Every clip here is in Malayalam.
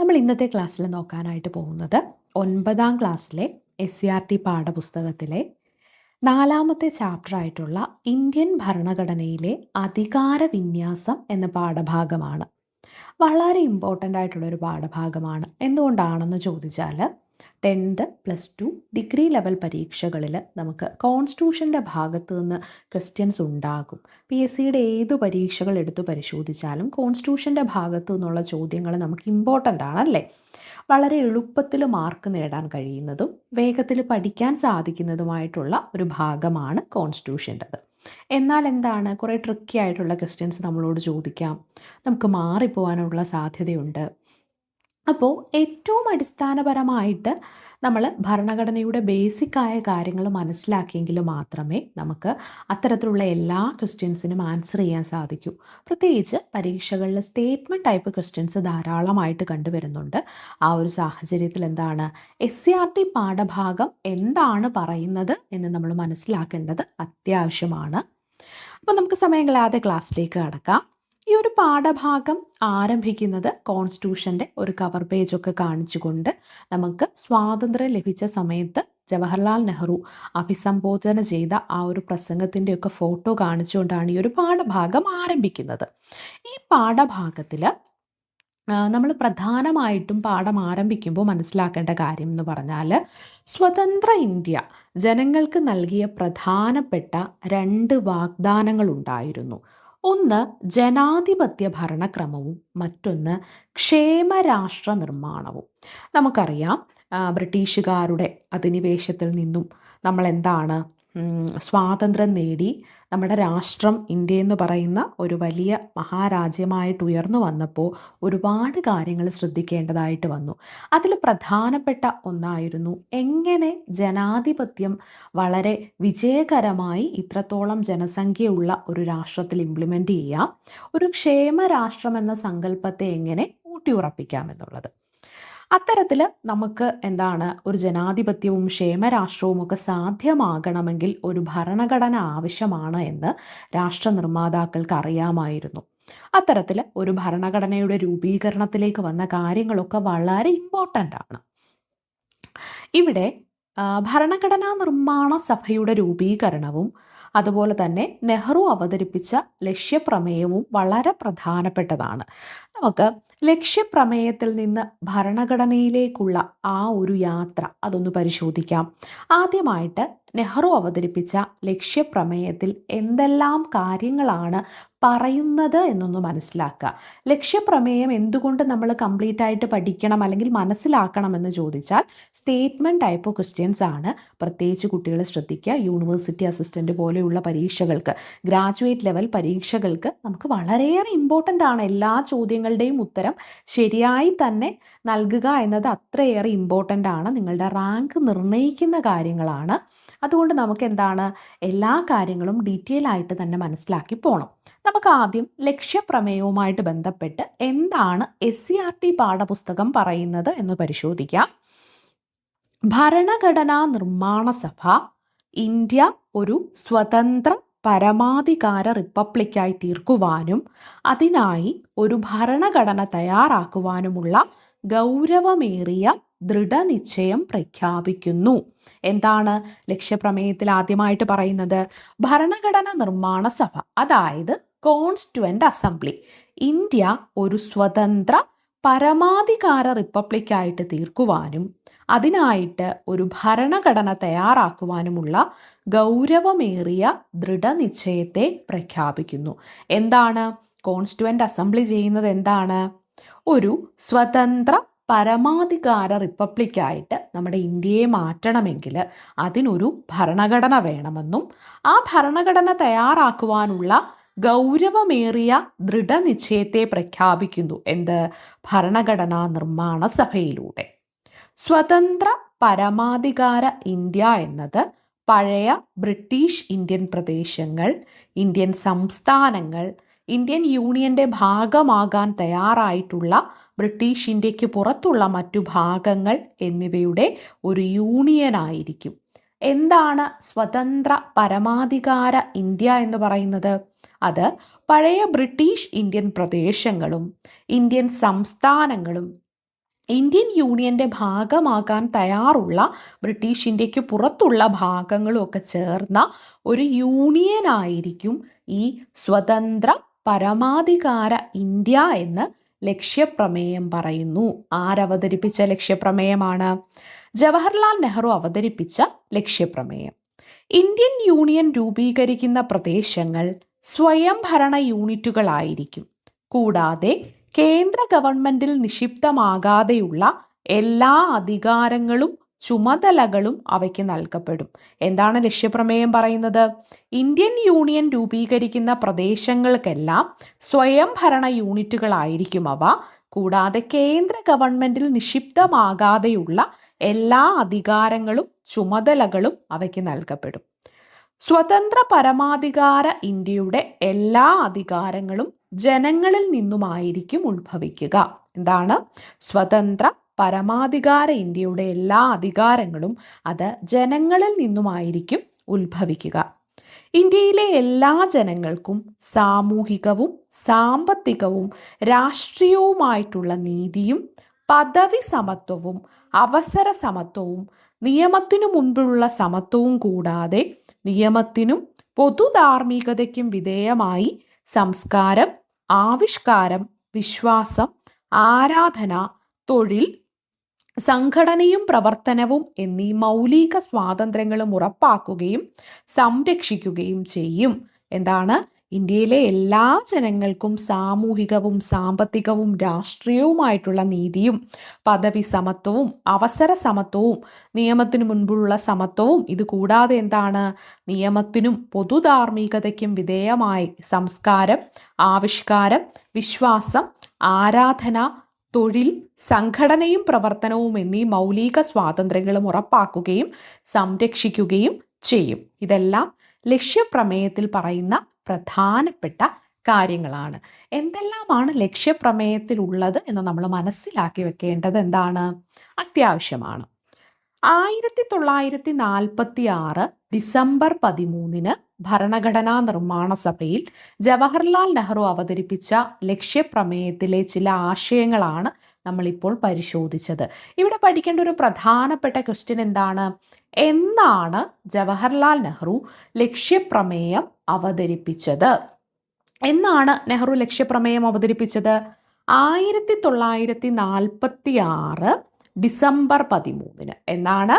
നമ്മൾ ഇന്നത്തെ ക്ലാസ്സിൽ നോക്കാനായിട്ട് പോകുന്നത് ഒൻപതാം ക്ലാസ്സിലെ എസ് സി ആർ ടി പാഠപുസ്തകത്തിലെ നാലാമത്തെ ചാപ്റ്റർ ആയിട്ടുള്ള ഇന്ത്യൻ ഭരണഘടനയിലെ അധികാര വിന്യാസം എന്ന പാഠഭാഗമാണ്. വളരെ ഇമ്പോർട്ടന്റ് ആയിട്ടുള്ളൊരു പാഠഭാഗമാണ്. എന്തുകൊണ്ടാണെന്ന് ചോദിച്ചാൽ tenth plus two degree level പരീക്ഷകളിൽ നമുക്ക് കോൺസ്റ്റിറ്റ്യൂഷന്റെ ഭാഗത്തു നിന്ന് ക്വസ്റ്റ്യൻസ് ഉണ്ടാകും. പി എസ് സിയുടെ ഏത് പരീക്ഷകൾ എടുത്തു പരിശോധിച്ചാലും കോൺസ്റ്റിറ്റ്യൂഷന്റെ ഭാഗത്തു നിന്നുള്ള ചോദ്യങ്ങൾ നമുക്ക് ഇമ്പോർട്ടന്റ് ആണല്ലേ വളരെ എളുപ്പത്തിൽ മാർക്ക് നേടാൻ കഴിയുന്നതും വേഗത്തിൽ പഠിക്കാൻ സാധിക്കുന്നതുമായിട്ടുള്ള ഒരു ഭാഗമാണ് കോൺസ്റ്റിറ്റ്യൂഷന്റെത്. എന്നാൽ എന്താണ്? കുറേ ട്രിക്കി ആയിട്ടുള്ള ക്വസ്റ്റ്യൻസ് നമ്മളോട് ചോദിക്കാം. നമുക്ക് മാറിപ്പോവാനുള്ള സാധ്യതയുണ്ട്. അപ്പോൾ ഏറ്റവും അടിസ്ഥാനപരമായിട്ട് നമ്മൾ ഭരണഘടനയുടെ ബേസിക്കായ കാര്യങ്ങൾ മനസ്സിലാക്കിയെങ്കിൽ മാത്രമേ നമുക്ക് അത്തരത്തിലുള്ള എല്ലാ ക്വസ്റ്റ്യൻസിനും ആൻസർ ചെയ്യാൻ സാധിക്കൂ. പ്രത്യേകിച്ച് പരീക്ഷകളിൽ സ്റ്റേറ്റ്മെന്റ് ടൈപ്പ് ക്വസ്റ്റ്യൻസ് ധാരാളമായിട്ട് കണ്ടുവരുന്നുണ്ട്. ആ ഒരു സാഹചര്യത്തിൽ എന്താണ്? എസ് സി ആർ ടി പാഠഭാഗം എന്താണ് പറയുന്നത് എന്ന് നമ്മൾ മനസ്സിലാക്കേണ്ടത് അത്യാവശ്യമാണ്. അപ്പോൾ നമുക്ക് സമയം കളയാതെ ക്ലാസ്സിലേക്ക് കടക്കാം. ഈ ഒരു പാഠഭാഗം ആരംഭിക്കുന്നത് കോൺസ്റ്റിറ്റ്യൂഷന്റെ ഒരു കവർ പേജൊക്കെ കാണിച്ചുകൊണ്ട് നമുക്ക് സ്വാതന്ത്ര്യം ലഭിച്ച സമയത്ത് ജവഹർലാൽ നെഹ്റു അഭിസംബോധന ചെയ്ത ആ ഒരു പ്രസംഗത്തിന്റെയൊക്കെ ഫോട്ടോ കാണിച്ചുകൊണ്ടാണ് ഈ ഒരു പാഠഭാഗം ആരംഭിക്കുന്നത്. ഈ പാഠഭാഗത്തിൽ നമ്മൾ പ്രധാനമായിട്ടും പാഠം ആരംഭിക്കുമ്പോൾ മനസ്സിലാക്കേണ്ട കാര്യം എന്ന് പറഞ്ഞാൽ സ്വതന്ത്ര ഇന്ത്യ ജനങ്ങൾക്ക് നൽകിയ പ്രധാനപ്പെട്ട രണ്ട് വാഗ്ദാനങ്ങളുണ്ടായിരുന്നു ഒന്ന് ജനാധിപത്യ ഭരണക്രമവും മറ്റൊന്ന് ക്ഷേമരാഷ്ട്ര നിർമ്മാണവും. നമുക്കറിയാം ബ്രിട്ടീഷുകാരുടെ അധിനിവേശത്തിൽ നിന്നും നമ്മൾ എന്താണ് സ്വാതന്ത്ര്യം നേടി നമ്മുടെ രാഷ്ട്രം ഇന്ത്യ എന്ന് പറയുന്ന ഒരു വലിയ മഹാരാജ്യമായിട്ട് ഉയർന്നു വന്നപ്പോൾ ഒരുപാട് കാര്യങ്ങൾ ശ്രദ്ധിക്കേണ്ടതായിട്ട് വന്നു. അതിൽ പ്രധാനപ്പെട്ട ഒന്നായിരുന്നു എങ്ങനെ ജനാധിപത്യം വളരെ വിജയകരമായി ഇത്രത്തോളം ജനസംഖ്യയുള്ള ഒരു രാഷ്ട്രത്തിൽ ഇംപ്ലിമെന്റ് ചെയ്യാം ഒരു ക്ഷേമ രാഷ്ട്രം എന്ന സങ്കല്പത്തെ എങ്ങനെ ഊട്ടിയുറപ്പിക്കാം എന്നുള്ളത്. അത്തരത്തിൽ നമുക്ക് എന്താണ് ഒരു ജനാധിപത്യവും ക്ഷേമരാഷ്ട്രവും ഒക്കെ സാധ്യമാകണമെങ്കിൽ ഒരു ഭരണഘടന ആവശ്യമാണ് എന്ന് രാഷ്ട്ര നിർമ്മാതാക്കൾക്ക് അറിയാമായിരുന്നു അത്തരത്തിൽ ഒരു ഭരണഘടനയുടെ രൂപീകരണത്തിലേക്ക് വന്ന കാര്യങ്ങളൊക്കെ വളരെ ഇമ്പോർട്ടന്റ് ആണ്. ഇവിടെ ഭരണഘടനാ നിർമ്മാണ സഭയുടെ രൂപീകരണവും അതുപോലെ തന്നെ നെഹ്റു അവതരിപ്പിച്ച ലക്ഷ്യപ്രമേയവും വളരെ പ്രധാനപ്പെട്ടതാണ്. നമുക്ക് ലക്ഷ്യപ്രമേയത്തിൽ നിന്ന് ഭരണഘടനയിലേക്കുള്ള ആ ഒരു യാത്ര അതൊന്ന് പരിശോധിക്കാം. ആദ്യമായിട്ട് നെഹ്റു അവതരിപ്പിച്ച ലക്ഷ്യപ്രമേയത്തിൽ എന്തെല്ലാം കാര്യങ്ങളാണ് പറയുന്നത് എന്നൊന്ന് മനസ്സിലാക്കുക. ലക്ഷ്യപ്രമേയം എന്തുകൊണ്ട് നമ്മൾ കംപ്ലീറ്റ് ആയിട്ട് പഠിക്കണം അല്ലെങ്കിൽ മനസ്സിലാക്കണം എന്ന് ചോദിച്ചാൽ സ്റ്റേറ്റ്മെന്റ് ടൈപ്പ് ക്വസ്റ്റ്യൻസ് ആണ്. പ്രത്യേകിച്ച് കുട്ടികൾ ശ്രദ്ധിക്കുക. യൂണിവേഴ്സിറ്റി അസിസ്റ്റന്റ് പോലെയുള്ള പരീക്ഷകൾക്ക് ഗ്രാജുവേറ്റ് ലെവൽ പരീക്ഷകൾക്ക് നമുക്ക് വളരെയേറെ ഇമ്പോർട്ടന്റ് ആണ്. എല്ലാ ചോദ്യങ്ങളുടെയും ഉത്തരം ശരിയായി തന്നെ നൽകുക എന്നത് അത്രയേറെ ഇമ്പോർട്ടന്റ് ആണ്. നിങ്ങളുടെ റാങ്ക് നിർണയിക്കുന്ന കാര്യങ്ങളാണ്. അതുകൊണ്ട് നമുക്ക് എന്താണ് എല്ലാ കാര്യങ്ങളും ഡീറ്റെയിൽ ആയിട്ട് തന്നെ മനസ്സിലാക്കി പോകണം നമുക്ക് ആദ്യം ലക്ഷ്യപ്രമേയവുമായിട്ട് ബന്ധപ്പെട്ട് എന്താണ് എസ് സി ആർ ടി പാഠപുസ്തകം പറയുന്നത് എന്ന് പരിശോധിക്കാം. ഭരണഘടനാ നിർമ്മാണ സഭ ഇന്ത്യ ഒരു സ്വതന്ത്ര പരമാധികാര റിപ്പബ്ലിക്കായി തീർക്കുവാനും അതിനായി ഒരു ഭരണഘടന തയ്യാറാക്കുവാനുമുള്ള ഗൗരവമേറിയ ദൃഢനിശ്ചയം പ്രഖ്യാപിക്കുന്നു. എന്താണ് ലക്ഷ്യപ്രമേയത്തിൽ ആദ്യമായിട്ട് പറയുന്നത്? ഭരണഘടന നിർമ്മാണ സഭ അതായത് കോൺസ്റ്റുവന്റ് അസംബ്ലി. ഇന്ത്യ ഒരു സ്വതന്ത്ര പരമാധികാര റിപ്പബ്ലിക്കായിട്ട് തീർക്കുവാനും അതിനായിട്ട് ഒരു ഭരണഘടന തയ്യാറാക്കുവാനുമുള്ള ഗൗരവമേറിയ ദൃഢനിശ്ചയത്തെ പ്രഖ്യാപിക്കുന്നു. എന്താണ്? കോൺസ്റ്റുവന്റ് അസംബ്ലി ചെയ്യുന്നത് എന്താണ്? ഒരു സ്വതന്ത്ര പരമാധികാര റിപ്പബ്ലിക്കായിട്ട് നമ്മുടെ ഇന്ത്യയെ മാറ്റണമെങ്കിൽ അതിനൊരു ഭരണഘടന വേണമെന്നും ആ ഭരണഘടന തയ്യാറാക്കുവാനുള്ള ഗൗരവമേറിയ ദൃഢനിശ്ചയത്തെ പ്രഖ്യാപിക്കുന്നു. എന്ത്? ഭരണഘടനാ നിർമ്മാണ സഭയിലൂടെ. സ്വതന്ത്ര പരമാധികാര ഇന്ത്യ എന്നത് പഴയ ബ്രിട്ടീഷ് ഇന്ത്യൻ പ്രദേശങ്ങൾ ഇന്ത്യൻ സംസ്ഥാനങ്ങൾ ഇന്ത്യൻ യൂണിയന്റെ ഭാഗമാകാൻ തയ്യാറായിട്ടുള്ള ബ്രിട്ടീഷ് ഇന്ത്യയ്ക്ക് പുറത്തുള്ള മറ്റു ഭാഗങ്ങൾ എന്നിവയുടെ ഒരു യൂണിയനായിരിക്കും. എന്താണ് സ്വതന്ത്ര പരമാധികാര ഇന്ത്യ എന്ന് പറയുന്നത്? അത് പഴയ ബ്രിട്ടീഷ് ഇന്ത്യൻ പ്രദേശങ്ങളും ഇന്ത്യൻ സംസ്ഥാനങ്ങളും ഇന്ത്യൻ യൂണിയന്റെ ഭാഗമാകാൻ തയ്യാറുള്ള ബ്രിട്ടീഷ് ഇന്ത്യയ്ക്ക് പുറത്തുള്ള ഭാഗങ്ങളും ഒക്കെ ചേർന്ന ഒരു യൂണിയനായിരിക്കും ഈ സ്വതന്ത്ര പരമാധികാര ഇന്ത്യ എന്ന് ലക്ഷ്യപ്രമേയം പറയുന്നു. ആരവതരിപ്പിച്ച ലക്ഷ്യപ്രമേയമാണ്. ജവഹർലാൽ നെഹ്റു അവതരിപ്പിച്ച ലക്ഷ്യപ്രമേയം. ഇന്ത്യൻ യൂണിയൻ രൂപീകരിക്കുന്ന പ്രദേശങ്ങൾ സ്വയംഭരണ യൂണിറ്റുകളായിരിക്കും. കൂടാതെ കേന്ദ്ര ഗവൺമെന്റിൽ നിക്ഷിപ്തമാകാതെയുള്ള എല്ലാ അധികാരങ്ങളും ചുമതലകളും അവയ്ക്ക് നൽകപ്പെടും. എന്താണ് ലക്ഷ്യപ്രമേയം പറയുന്നത്? ഇന്ത്യൻ യൂണിയൻ രൂപീകരിക്കുന്ന പ്രദേശങ്ങൾക്കെല്ലാം സ്വയംഭരണ യൂണിറ്റുകളായിരിക്കും അവ. കൂടാതെ കേന്ദ്ര ഗവൺമെന്റിൽ നിക്ഷിപ്തമാകാതെയുള്ള എല്ലാ അധികാരങ്ങളും ചുമതലകളും അവയ്ക്ക് നൽകപ്പെടും. സ്വതന്ത്ര പരമാധികാര ഇന്ത്യയുടെ എല്ലാ അധികാരങ്ങളും ജനങ്ങളിൽ നിന്നുമായിരിക്കും ഉത്ഭവിക്കുക. എന്താണ്? സ്വതന്ത്ര പരമാധികാര ഇന്ത്യയുടെ എല്ലാ അധികാരങ്ങളും അത് ജനങ്ങളിൽ നിന്നുമായിരിക്കും ഉത്ഭവിക്കുക. ഇന്ത്യയിലെ എല്ലാ ജനങ്ങൾക്കും സാമൂഹികവും സാമ്പത്തികവും രാഷ്ട്രീയവുമായിട്ടുള്ള നീതിയും പദവി സമത്വവും അവസര സമത്വവും നിയമത്തിനു മുൻപുള്ള സമത്വവും കൂടാതെ നിയമത്തിനും പൊതുധാർമ്മികതയ്ക്കും വിധേയമായി സംസ്കാരം ആവിഷ്കാരം വിശ്വാസം ആരാധന തൊഴിൽ സംഘടനയും പ്രവർത്തനവും എന്നീ മൗലിക സ്വാതന്ത്ര്യങ്ങളും ഉറപ്പാക്കുകയും സംരക്ഷിക്കുകയും ചെയ്യും. എന്താണ്? ഇന്ത്യയിലെ എല്ലാ ജനങ്ങൾക്കും സാമൂഹികവും സാമ്പത്തികവും രാഷ്ട്രീയവുമായിട്ടുള്ള നീതിയും പദവി സമത്വവും അവസര സമത്വവും നിയമത്തിനു മുൻപുള്ള സമത്വവും ഇത് കൂടാതെ എന്താണ്? നിയമത്തിനും പൊതുധാർമ്മികതയ്ക്കും വിധേയമായി സംസ്കാരം ആവിഷ്കാരം വിശ്വാസം ആരാധന തൊഴിൽ സംഘടനയും പ്രവർത്തനവും എന്നീ മൗലിക സ്വാതന്ത്ര്യങ്ങളും ഉറപ്പാക്കുകയും സംരക്ഷിക്കുകയും ചെയ്യും. ഇതെല്ലാം ലക്ഷ്യപ്രമേയത്തിൽ പറയുന്ന പ്രധാനപ്പെട്ട കാര്യങ്ങളാണ്. എന്തെല്ലാമാണ് ലക്ഷ്യപ്രമേയത്തിലുള്ളത് എന്ന് നമ്മൾ മനസ്സിലാക്കി വെക്കേണ്ടത് എന്താണ്? അത്യാവശ്യമാണ്. ആയിരത്തി തൊള്ളായിരത്തി നാൽപ്പത്തി ആറ് ഡിസംബർ പതിമൂന്നിന് ഭരണഘടനാ നിർമ്മാണ സഭയിൽ ജവഹർലാൽ നെഹ്റു അവതരിപ്പിച്ച ലക്ഷ്യപ്രമേയത്തിലെ ചില ആശയങ്ങളാണ് നമ്മളിപ്പോൾ പരിശോധിച്ചത്. ഇവിടെ പഠിക്കേണ്ട ഒരു പ്രധാനപ്പെട്ട ക്വസ്റ്റ്യൻ എന്താണ്? എന്നാണ് ജവഹർലാൽ നെഹ്റു ലക്ഷ്യപ്രമേയം അവതരിപ്പിച്ചത്. എന്നാണ് നെഹ്റു ലക്ഷ്യപ്രമേയം അവതരിപ്പിച്ചത്? ആയിരത്തി തൊള്ളായിരത്തി നാൽപ്പത്തി ആറ് ഡിസംബർ പതിമൂന്നിന് എന്നാണ്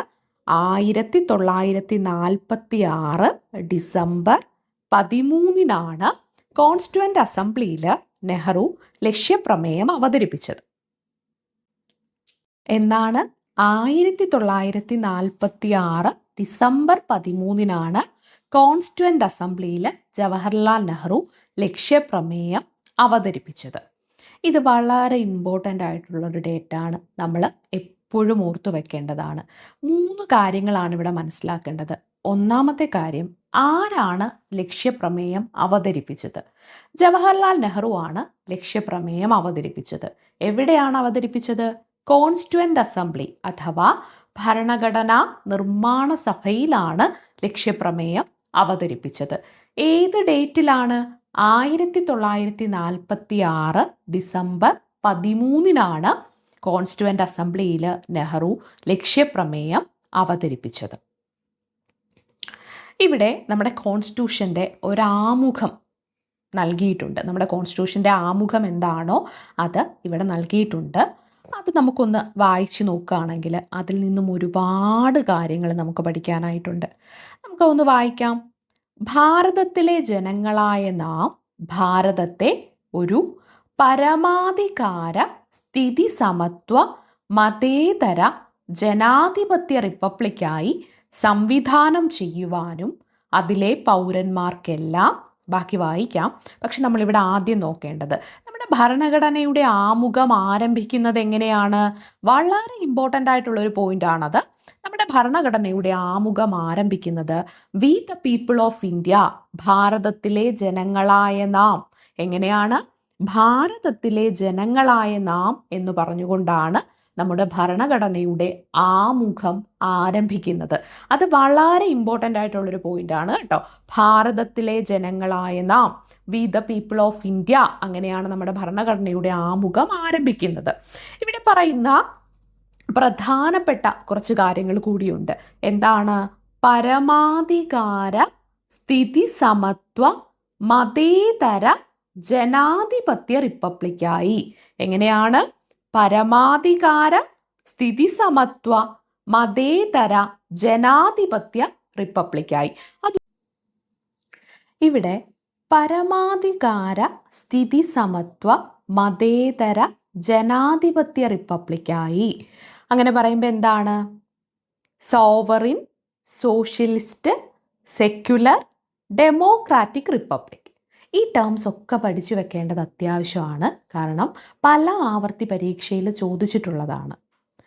ആയിരത്തി തൊള്ളായിരത്തി നാൽപ്പത്തി ആറ് ഡിസംബർ പതിമൂന്നിനാണ് കോൺസ്റ്റുവന്റ് അസംബ്ലിയിൽ നെഹ്റു ലക്ഷ്യപ്രമേയം അവതരിപ്പിച്ചത്. എന്നാണ് ആയിരത്തി തൊള്ളായിരത്തി നാൽപ്പത്തി ആറ് ഡിസംബർ പതിമൂന്നിനാണ് കോൺസ്റ്റുവന്റ് അസംബ്ലിയിൽ ജവഹർലാൽ നെഹ്റു ലക്ഷ്യപ്രമേയം അവതരിപ്പിച്ചത്. ഇത് വളരെ ഇമ്പോർട്ടന്റ് ആയിട്ടുള്ളൊരു ഡേറ്റ ആണ് നമ്മൾ എപ്പോഴും ഓർത്തു വെക്കേണ്ടതാണ്. മൂന്ന് കാര്യങ്ങളാണ് ഇവിടെ മനസ്സിലാക്കേണ്ടത്. ഒന്നാമത്തെ കാര്യം ആരാണ് ലക്ഷ്യപ്രമേയം അവതരിപ്പിച്ചത്? ജവഹർലാൽ നെഹ്റു ആണ് ലക്ഷ്യപ്രമേയം അവതരിപ്പിച്ചത്. എവിടെയാണ് അവതരിപ്പിച്ചത്? കോൺസ്റ്റുവന്റ് അസംബ്ലി അഥവാ ഭരണഘടനാ നിർമ്മാണ സഭയിലാണ് ലക്ഷ്യപ്രമേയം അവതരിപ്പിച്ചത്. ഏത് ഡേറ്റിലാണ്? ആയിരത്തി തൊള്ളായിരത്തി നാൽപ്പത്തി ആറ് ഡിസംബർ പതിമൂന്നിനാണ് കോൺസ്റ്റുവന്റ് അസംബ്ലിയിൽ നെഹ്റു ലക്ഷ്യപ്രമേയം അവതരിപ്പിച്ചത്. ഇവിടെ നമ്മുടെ കോൺസ്റ്റിറ്റ്യൂഷന്റെ ഒരാമുഖം നൽകിയിട്ടുണ്ട്. നമ്മുടെ കോൺസ്റ്റിറ്റ്യൂഷന്റെ ആമുഖം എന്താണോ അത് ഇവിടെ നൽകിയിട്ടുണ്ട്. അത് നമുക്കൊന്ന് വായിച്ചു നോക്കുകയാണെങ്കിൽ അതിൽ നിന്നും ഒരുപാട് കാര്യങ്ങൾ നമുക്ക് പഠിക്കാനായിട്ടുണ്ട്. നമുക്ക് ഒന്ന് വായിക്കാം. ഭാരതത്തിലെ ജനങ്ങളായ നാം ഭാരതത്തെ ഒരു പരമാധികാര സ്ഥിതി സമത്വ മതേതര ജനാധിപത്യ റിപ്പബ്ലിക്കായി സംവിധാനം ചെയ്യുവാനും അതിലെ പൗരന്മാർക്കെല്ലാം ബാക്കി വായിക്കാം. പക്ഷെ നമ്മളിവിടെ ആദ്യം നോക്കേണ്ടത് നമ്മുടെ ഭരണഘടനയുടെ ആമുഖം ആരംഭിക്കുന്നത് എങ്ങനെയാണ്? വളരെ ഇമ്പോർട്ടന്റ് ആയിട്ടുള്ള ഒരു പോയിന്റ് ആണത്. നമ്മുടെ ഭരണഘടനയുടെ ആമുഖം ആരംഭിക്കുന്നത് we the people of India ഭാരതത്തിലെ ജനങ്ങളായ നാം. എങ്ങനെയാണ്? ഭാരതത്തിലെ ജനങ്ങളായ നാം എന്ന് പറഞ്ഞുകൊണ്ടാണ് നമ്മുടെ ഭരണഘടനയുടെ ആമുഖം ആരംഭിക്കുന്നത്. അത് വളരെ ഇമ്പോർട്ടന്റ് ആയിട്ടുള്ളൊരു പോയിന്റ് ആണ് കേട്ടോ. ഭാരതത്തിലെ ജനങ്ങളായ നാം we the people of India അങ്ങനെയാണ് നമ്മുടെ ഭരണഘടനയുടെ ആമുഖം ആരംഭിക്കുന്നത്. ഇവിടെ പറയുന്ന പ്രധാനപ്പെട്ട കുറച്ച് കാര്യങ്ങൾ കൂടിയുണ്ട്. എന്താണ്? പരമാധികാര സ്ഥിതി സമത്വ മതേതര ജനാധിപത്യ റിപ്പബ്ലിക്കായി. എങ്ങനെയാണ്? പരമാധികാര സ്ഥിതി സമത്വ മതേതര ജനാധിപത്യ റിപ്പബ്ലിക്കായി. അത് ഇവിടെ പരമാധികാര സ്ഥിതി സമത്വ മതേതര ജനാധിപത്യ റിപ്പബ്ലിക്കായി. അങ്ങനെ പറയുമ്പോൾ എന്താണ്? Sovereign socialist secular democratic republic ഈ ടേംസ് ഒക്കെ പഠിച്ചു വെക്കേണ്ടത് അത്യാവശ്യമാണ്. കാരണം പല ആവർത്തി പരീക്ഷയിൽ ചോദിച്ചിട്ടുള്ളതാണ്.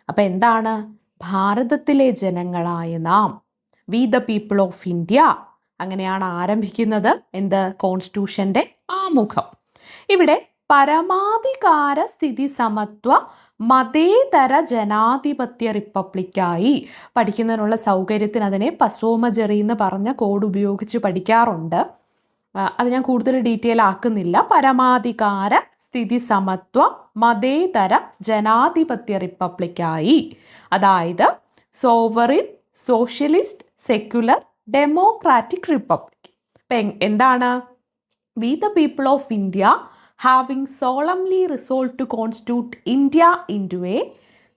അപ്പോൾ എന്താണ്? ഭാരതത്തിലെ ജനങ്ങളായ നാം we the people of India അങ്ങനെയാണ് ആരംഭിക്കുന്നത്. എന്ത്? കോൺസ്റ്റിറ്റ്യൂഷന്റെ ആമുഖം. ഇവിടെ പരമാധികാര സ്ഥിതി സമത്വ മതേതര ജനാധിപത്യ റിപ്പബ്ലിക്കായി പഠിക്കുന്നതിനുള്ള സൗകര്യത്തിന് അതിനെ പസോമജറി എന്ന് പറഞ്ഞ കോഡ് ഉപയോഗിച്ച് പഠിക്കാറുണ്ട്. അത് ഞാൻ കൂടുതൽ ഡീറ്റെയിൽ ആക്കുന്നില്ല. പരമാധികാര സ്ഥിതി സമത്വ മതേതര ജനാധിപത്യ റിപ്പബ്ലിക്കായി. അതായത് sovereign socialist secular democratic republic. എന്താണ്? We the people of India having solemnly resolve to constitute India into a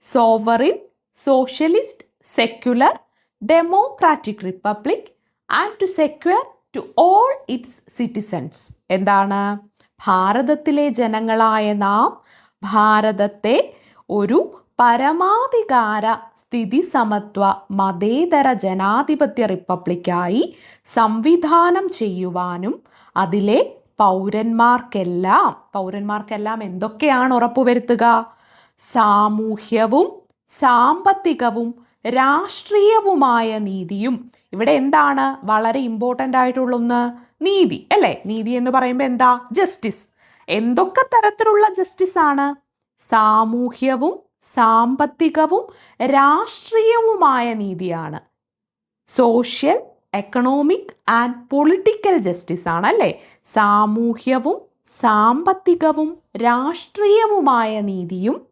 sovereign socialist secular democratic republic and to secure to all its citizens എന്താണ്? ഭാരതത്തിലെ ജനങ്ങളായ നാം ഭാരതത്തെ ഒരു പരമാധികാര സ്ഥിതി സമത്വ മതേതര ജനാധിപത്യ റിപ്പബ്ലിക്കായി സംവിധാനം ചെയ്യുവാനും അതിലെ പൗരന്മാർക്കെല്ലാം പൗരന്മാർക്കെല്ലാം എന്തൊക്കെയാണ് ഉറപ്പുവരുത്തുക? സാമൂഹ്യവും സാമ്പത്തികവും രാഷ്ട്രീയവുമായ നീതിയും. ഇവിടെ എന്താണ് വളരെ ഇമ്പോർട്ടന്റ് ആയിട്ടുള്ള ഒന്ന്? നീതി അല്ലേ? നീതി എന്ന് പറയുമ്പോൾ എന്താ? ജസ്റ്റിസ് എന്തൊക്കെ തരത്തിലുള്ള ജസ്റ്റിസ് ആണ്? സാമൂഹ്യവും സാമ്പത്തികവും രാഷ്ട്രീയവുമായ നീതിയാണ്. Social economic and political justice ആണല്ലേ? സാമൂഹ്യവും സാമ്പത്തികവും രാഷ്ട്രീയവുമായ നീതിയും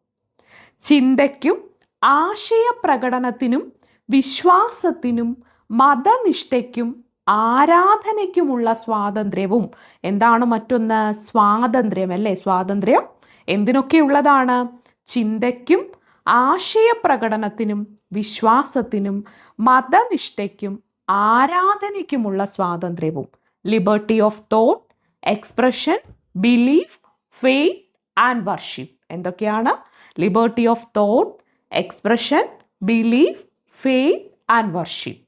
ചിന്തയ്ക്കും ആശയപ്രകടനത്തിനും വിശ്വാസത്തിനും മതനിഷ്ഠയ്ക്കും ആരാധനയ്ക്കുമുള്ള സ്വാതന്ത്ര്യവും. എന്താണ് മറ്റൊന്ന്? സ്വാതന്ത്ര്യം അല്ലേ? സ്വാതന്ത്ര്യം എന്തിനൊക്കെയുള്ളതാണ് ചിന്തയ്ക്കും ആശയപ്രകടനത്തിനും വിശ്വാസത്തിനും മതനിഷ്ഠയ്ക്കും ആരാധനയ്ക്കുമുള്ള സ്വാതന്ത്ര്യവും. Liberty of thought expression belief faith and worship എന്തൊക്കെയാണ്? Liberty of thought expression belief faith and worship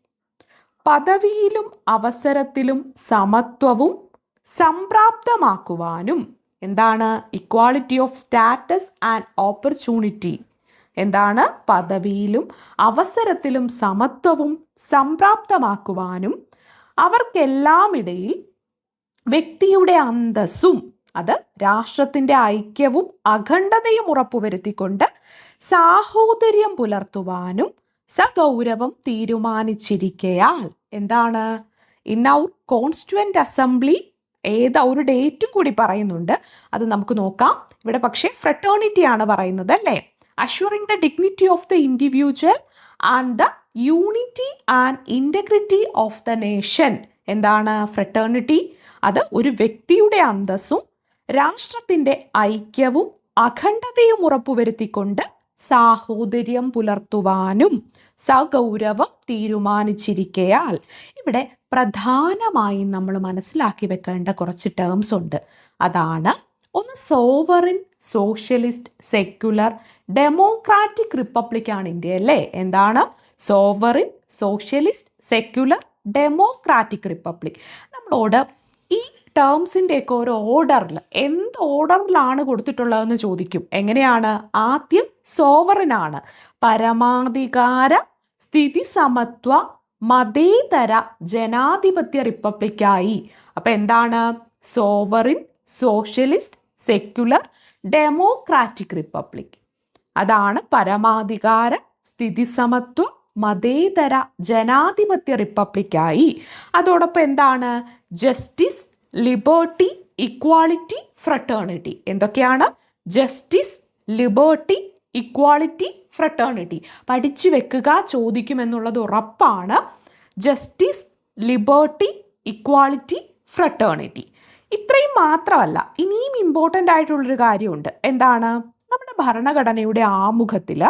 പദവിയിലും അവസരത്തിലും സമത്വവും സംപ്രാപ്തമാക്കുവാനും എന്താണ്? Equality of status and opportunity എന്താണ്? പദവിയിലും അവസരത്തിലും സമത്വവും സംപ്രാപ്തമാക്കുവാനും അവർക്കെല്ലാം ഇടയിൽ വ്യക്തിയുടെ അന്തസ്സും അത് രാഷ്ട്രത്തിന്റെ ഐക്യവും അഖണ്ഡതയും ഉറപ്പുവരുത്തിക്കൊണ്ട് സാഹോദര്യം പുലർത്തുവാനും സഗൗരവം തീരുമാനിച്ചിരിക്കയാൽ എന്താണ്? ഇൻ ഔർ കോൺസ്റ്റുവന്റ് അസംബ്ലി ഏത് ഒരു ഡേറ്റും കൂടി പറയുന്നുണ്ട്. അത് നമുക്ക് നോക്കാം. ഇവിടെ പക്ഷേ ഫ്രട്ടേണിറ്റി ആണ് പറയുന്നത് അല്ലേ? Assuring the dignity of the individual and the unity and integrity of the nation എന്താണ്? ഫ്രട്ടേണിറ്റി അത് ഒരു വ്യക്തിയുടെ അന്തസ്സും രാഷ്ട്രത്തിന്റെ ഐക്യവും അഖണ്ഡതയും ഉറപ്പുവരുത്തിക്കൊണ്ട് സാഹോദര്യം പുലർത്തുവാനും സഗൗരവം തീരുമാനിച്ചിരിക്കയാൽ ഇവിടെ പ്രധാനമായും നമ്മൾ മനസ്സിലാക്കി വെക്കേണ്ട കുറച്ച് ടേംസ് ഉണ്ട്. അതാണ് ഒന്ന് sovereign socialist secular democratic republic ആണ് ഇന്ത്യ അല്ലേ? എന്താണ്? Sovereign socialist secular democratic republic. നമ്മളോട് ഈ ടേംസിന്റെയൊക്കെ ഒരു ഓർഡറിൽ എന്ത് ഓർഡറിലാണ് കൊടുത്തിട്ടുള്ളതെന്ന് ചോദിക്കും. എങ്ങനെയാണ്? ആദ്യം സോവറിനാണ്. പരമാധികാര സ്ഥിതി സമത്വ മതേതര ജനാധിപത്യ റിപ്പബ്ലിക്കായി. അപ്പം എന്താണ്? Sovereign socialist secular democratic republic അതാണ് പരമാധികാര സ്ഥിതി സമത്വ മതേതര ജനാധിപത്യ റിപ്പബ്ലിക്കായി അതോടൊപ്പം എന്താണ്? ജസ്റ്റിസ് ലിബേർട്ടി ഇക്വാളിറ്റി ഫ്രട്ടേണിറ്റി എന്തൊക്കെയാണ്? ജസ്റ്റിസ് ലിബേർട്ടി ഇക്വാളിറ്റി ഫ്രട്ടേണിറ്റി പഠിച്ചു വെക്കുക ചോദിക്കുമെന്നുള്ളത് ഉറപ്പാണ്. ജസ്റ്റിസ് ലിബേർട്ടി ഇക്വാളിറ്റി ഫ്രട്ടേണിറ്റി ഇത്രയും മാത്രമല്ല ഇനിയും ഇമ്പോർട്ടന്റ് ആയിട്ടുള്ളൊരു കാര്യമുണ്ട്. എന്താണ്? നമ്മുടെ ഭരണഘടനയുടെ ആമുഖത്തിൽ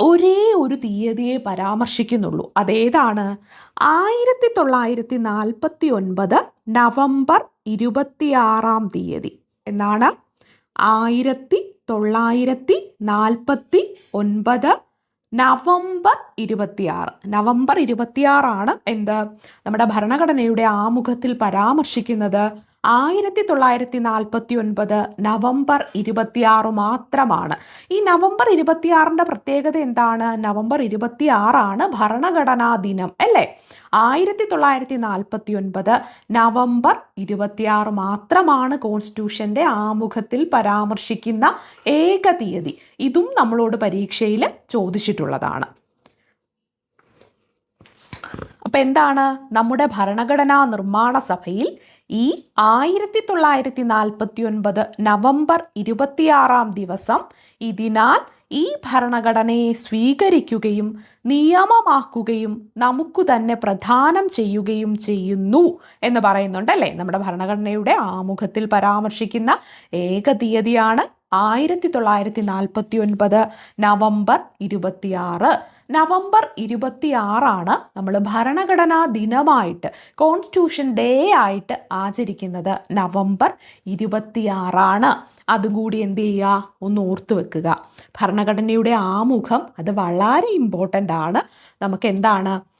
ഒരേ ഒരു തീയതിയെ പരാമർശിക്കുന്നുള്ളൂ. അതേതാണ്? ആയിരത്തി തൊള്ളായിരത്തി നാൽപ്പത്തി ഒൻപത് നവംബർ ഇരുപത്തിയാറാം തീയതി. എന്നാണ്? ആയിരത്തി തൊള്ളായിരത്തി നാൽപ്പത്തി ഒൻപത് നവംബർ ഇരുപത്തിയാറ്. നവംബർ ഇരുപത്തിയാറാണ് എന്ത്? നമ്മുടെ ഭരണഘടനയുടെ ആമുഖത്തിൽ പരാമർശിക്കുന്നത് ആയിരത്തി തൊള്ളായിരത്തി നാൽപ്പത്തി ഒൻപത് നവംബർ ഇരുപത്തിയാറ് മാത്രമാണ്. ഈ നവംബർ ഇരുപത്തിയാറിന്റെ പ്രത്യേകത എന്താണ്? നവംബർ ഇരുപത്തിയാറാണ് ഭരണഘടനാ ദിനം അല്ലേ? ആയിരത്തി തൊള്ളായിരത്തി നാൽപ്പത്തി ഒൻപത് നവംബർ ഇരുപത്തിയാറ് മാത്രമാണ് കോൺസ്റ്റിറ്റ്യൂഷന്റെ ആമുഖത്തിൽ പരാമർശിക്കുന്ന ഏക തീയതി. ഇതും നമ്മളോട് പരീക്ഷയിൽ ചോദിച്ചിട്ടുള്ളതാണ്. അപ്പം എന്താണ്? നമ്മുടെ ഭരണഘടനാ നിർമ്മാണ സഭയിൽ ഈ ആയിരത്തി തൊള്ളായിരത്തി നാൽപ്പത്തി ഒൻപത് നവംബർ ഇരുപത്തിയാറാം ദിവസം ഇതിനാൽ ഈ ഭരണഘടനയെ സ്വീകരിക്കുകയും നിയമമാക്കുകയും നമുക്ക് തന്നെ പ്രധാനം ചെയ്യുകയും ചെയ്യുന്നു എന്ന് പറയുന്നുണ്ട് അല്ലേ? നമ്മുടെ ഭരണഘടനയുടെ ആമുഖത്തിൽ പരാമർശിക്കുന്ന ഏക തീയതിയാണ് ആയിരത്തി തൊള്ളായിരത്തി നാൽപ്പത്തി ഒൻപത് നവംബർ ഇരുപത്തിയാറ്. നവംബർ ഇരുപത്തിയാറാണ് നമ്മൾ ഭരണഘടനാ ദിനമായിട്ട് കോൺസ്റ്റിറ്റ്യൂഷൻ ഡേ ആയിട്ട് ആചരിക്കുന്നത്. നവംബർ ഇരുപത്തിയാറാണ്. അതുകൂടി എന്ത് ചെയ്യുക? ഒന്ന് ഓർത്തു വെക്കുക. ഭരണഘടനയുടെ ആമുഖം അത് വളരെ ഇമ്പോർട്ടന്റ് ആണ്. നമുക്ക് എന്താണ്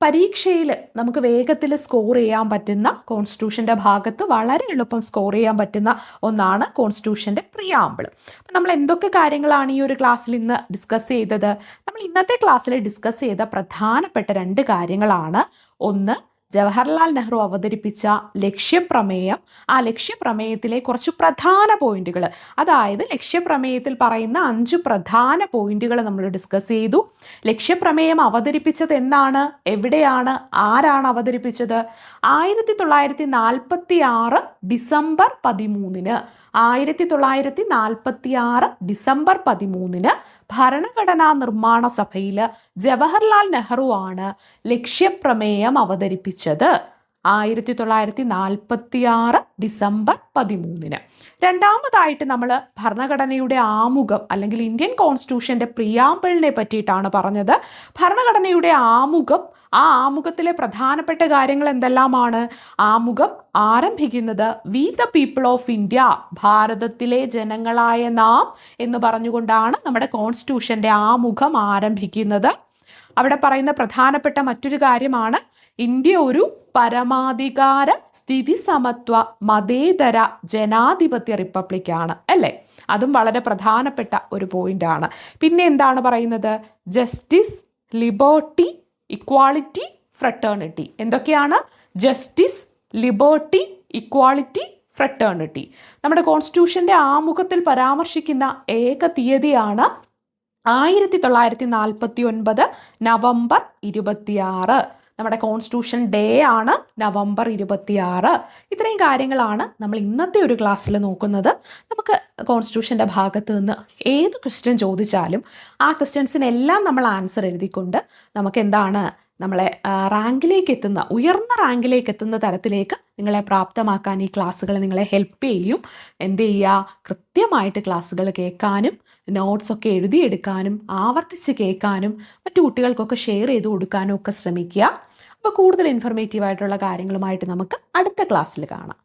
പരീക്ഷയിൽ നമുക്ക് വേഗത്തിൽ സ്കോർ ചെയ്യാൻ പറ്റുന്ന കോൺസ്റ്റിറ്റ്യൂഷന്റെ ഭാഗത്ത് വളരെ എളുപ്പം സ്കോർ ചെയ്യാൻ പറ്റുന്ന ഒന്നാണ് കോൺസ്റ്റിറ്റ്യൂഷന്റെ പ്രിയാമ്പിൾ അപ്പം നമ്മൾ എന്തൊക്കെ കാര്യങ്ങളാണ് ഈ ഒരു ക്ലാസ്സിൽ ഇന്ന് ഡിസ്കസ് ചെയ്തത്? നമ്മൾ ഇന്നത്തെ ക്ലാസ്സിൽ ഡിസ്കസ് ചെയ്ത പ്രധാനപ്പെട്ട രണ്ട് കാര്യങ്ങളാണ്. ഒന്ന് ജവഹർലാൽ നെഹ്റു അവതരിപ്പിച്ച ലക്ഷ്യപ്രമേയം. ആ ലക്ഷ്യപ്രമേയത്തിലെ കുറച്ച് പ്രധാന പോയിന്റുകൾ. അതായത് ലക്ഷ്യപ്രമേയത്തിൽ പറയുന്ന അഞ്ച് പ്രധാന പോയിന്റുകൾ നമ്മൾ ഡിസ്കസ് ചെയ്തു. ലക്ഷ്യപ്രമേയം അവതരിപ്പിച്ചത് എന്നാണ് എവിടെയാണ്? ആരാണ് അവതരിപ്പിച്ചത്? ആയിരത്തി തൊള്ളായിരത്തി നാൽപ്പത്തി ആറ് ഡിസംബർ പതിമൂന്നിന്. ആയിരത്തി തൊള്ളായിരത്തി നാൽപ്പത്തി ആറ് ഡിസംബർ പതിമൂന്നിന് ഭരണഘടനാ നിർമ്മാണ സഭയിൽ ജവഹർലാൽ നെഹ്റു ആണ് ലക്ഷ്യപ്രമേയം അവതരിപ്പിച്ചത്. ആയിരത്തി തൊള്ളായിരത്തി നാൽപ്പത്തി ആറ് ഡിസംബർ പതിമൂന്നിന്. രണ്ടാമതായിട്ട് നമ്മൾ ഭരണഘടനയുടെ ആമുഖം അല്ലെങ്കിൽ ഇന്ത്യൻ കോൺസ്റ്റിറ്റ്യൂഷന്റെ പ്രിയാമ്പിളിനെ പറ്റിയിട്ടാണ് പറഞ്ഞത്. ഭരണഘടനയുടെ ആമുഖം ആ ആമുഖത്തിലെ പ്രധാനപ്പെട്ട കാര്യങ്ങൾ എന്തെല്ലാമാണ്? ആമുഖം ആരംഭിക്കുന്നത് we the people of India ഭാരതത്തിലെ ജനങ്ങളായ നാം എന്ന് പറഞ്ഞുകൊണ്ടാണ് നമ്മുടെ കോൺസ്റ്റിറ്റ്യൂഷന്റെ ആമുഖം ആരംഭിക്കുന്നത്. അവിടെ പറയുന്ന പ്രധാനപ്പെട്ട മറ്റൊരു കാര്യമാണ് ഇന്ത്യ ഒരു പരമാധികാര സ്ഥിതി സമത്വ മതേതര ജനാധിപത്യ റിപ്പബ്ലിക്കാണ് അല്ലേ? അതും വളരെ പ്രധാനപ്പെട്ട ഒരു പോയിന്റാണ് പിന്നെ എന്താണ് പറയുന്നത്? ജസ്റ്റിസ് ലിബോർട്ടി ഇക്വാളിറ്റി ഫ്രട്ടേണിറ്റി എന്തൊക്കെയാണ്? ജസ്റ്റിസ് ലിബേർട്ടി ഇക്വാളിറ്റി ഫ്രട്ടേണിറ്റി നമ്മുടെ കോൺസ്റ്റിറ്റ്യൂഷന്റെ ആമുഖത്തിൽ പരാമർശിക്കുന്ന ഏക തീയതിയാണ് ആയിരത്തി തൊള്ളായിരത്തി നാൽപ്പത്തി ഒൻപത് നവംബർ ഇരുപത്തിയാറ്. നമ്മുടെ കോൺസ്റ്റിറ്റ്യൂഷൻ ഡേ ആണ് നവംബർ ഇരുപത്തിയാറ്. ഇത്രയും കാര്യങ്ങളാണ് നമ്മൾ ഇന്നത്തെ ഒരു ക്ലാസ്സിൽ നോക്കുന്നത്. നമുക്ക് കോൺസ്റ്റിറ്റ്യൂഷന്റെ ഭാഗത്ത് നിന്ന് ഏത് ക്വസ്റ്റ്യൻ ചോദിച്ചാലും ആ ക്വസ്റ്റ്യൻസിനെല്ലാം നമ്മൾ ആൻസർ എഴുതിക്കൊണ്ട് നമുക്ക് എന്താണ് നമ്മളെ റാങ്കിലേക്ക് എത്തുന്ന ഉയർന്ന റാങ്കിലേക്ക് എത്തുന്ന തരത്തിലേക്ക് നിങ്ങളെ പ്രാപ്തമാക്കാൻ ഈ ക്ലാസ്സുകൾ നിങ്ങളെ ഹെൽപ്പ് ചെയ്യും. എന്ത് ചെയ്യുക? കൃത്യമായിട്ട് ക്ലാസ്സുകൾ കേൾക്കാനും നോട്ട്സൊക്കെ എഴുതിയെടുക്കാനും ആവർത്തിച്ച് കേൾക്കാനും മറ്റു കുട്ടികൾക്കൊക്കെ ഷെയർ ചെയ്ത് കൊടുക്കാനും ഒക്കെ ശ്രമിക്കുക. അപ്പോൾ കൂടുതൽ ഇൻഫർമേറ്റീവ് ആയിട്ടുള്ള കാര്യങ്ങളുമായിട്ട് നമുക്ക് അടുത്ത ക്ലാസ്സിൽ കാണാം.